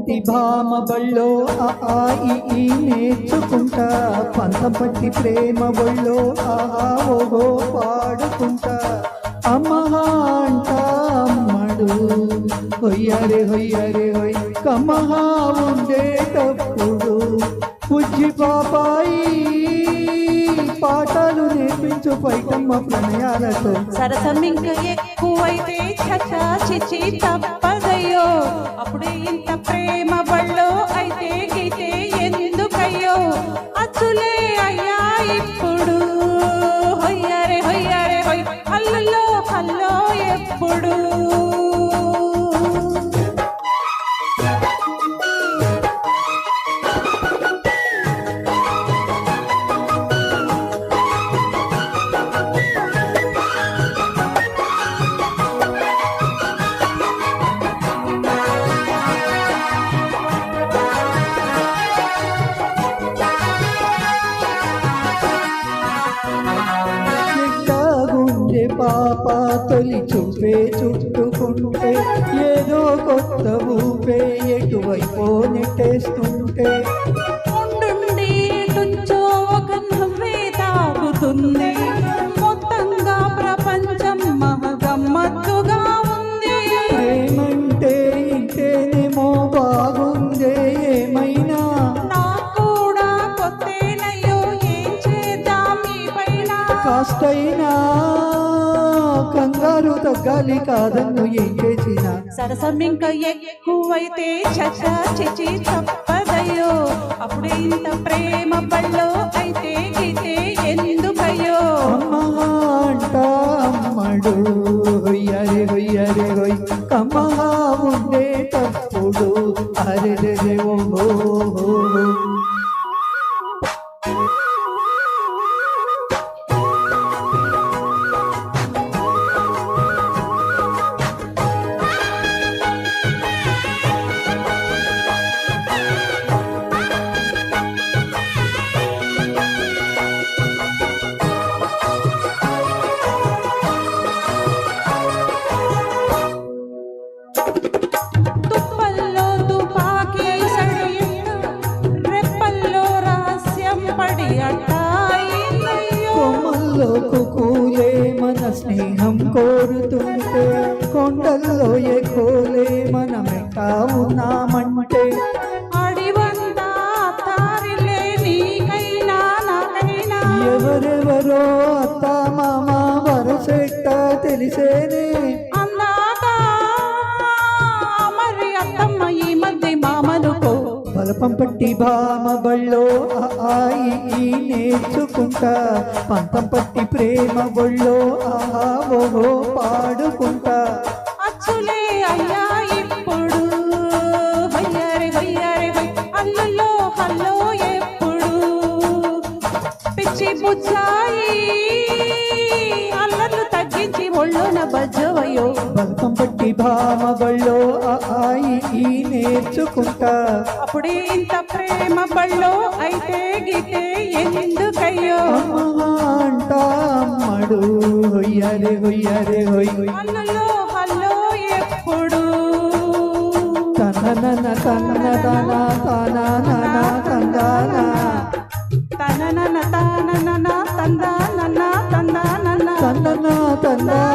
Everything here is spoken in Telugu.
పట్టి భామ బళ్ళో ఆ ఈ నేర్చుకుంటా. పంతం పట్టి ప్రేమ బళ్ళో ఆ ఓహో పాడుకుంటా. అమ్మహా అంట అమ్మడు హొయ్యరే హొయ్యరే హొయ్. కమ్మహా ఉండేటప్పుడు పుజ్జి పాపాయి పాటలు నేర్పించు పైకమ్మ ప్రణయాలతో. సరసం ఇంకా ఎక్కువైతే చచా చిచి తప్ప పాప తొలి చూపే చుట్టుకుంటే ఏదో కొత్త ఊపే ఎటువైపో నెట్టేస్తుంటే తాగుతుంది. మొత్తంగా ప్రపంచం మహగమ్మత్తుగా ఉంది. ఏమంటే ఇంటేనేమో బాగుందే ఏమైనా? కాస్తైనా కంగారు తగ్గాలి కాదన్ను ఏం చేసినా. సరసం ఇంకా ఎక్కువైతే చచా చిచి తప్పదయ్యో అప్పుడే ఇంత ప్రేమ బళ్ళో అయితే గీతే ఎందుకయ్యో? అమ్మ అంట అమ్మడు హొయ్యరే హొయ్యరే హొయ్ కమ్మగా ఉండేటప్పుడు అరే రే ఓ కోరుతుంటే కొండల్లో ఎకోలే మనమెట్టా ఉన్నామంటే. ఎవరెవరో అత్త మామ వరసెట్ట తెలిసేనే. బలపం పట్టి భామ బళ్ళో ఆ ఆ ఈ ఈ నేర్చుకుంటా. పంతం పట్టి ప్రేమ బళ్ళో ఆహా ఓహో పాడుకుంటా. అచ్చులే అయ్యా ఇప్పుడు హయ్యరే హల్లో ఎప్పుడు? పిచ్చి పుచ్చాయి అల్లర్లు తగ్గించి ఒళ్ళోన బజ్జవయ్యో. బలపం పట్టి భామ బళ్ళో ఆ ఆ ఈ ఈ నేర్చుకుంటా. అప్పుడే ఇంత ప్రేమ బళ్ళో అయితే గీతే ఎందుకయ్యో? అమ్మ అంట అమ్మడు హొయ్యరే హొయ్యరే హొయ్. అల్లులో హల్లో ఎప్పుడు? తననన తన్నదన తననన తందన తననన తాననన తందానన తందానన తన్నన తందన తందన తందన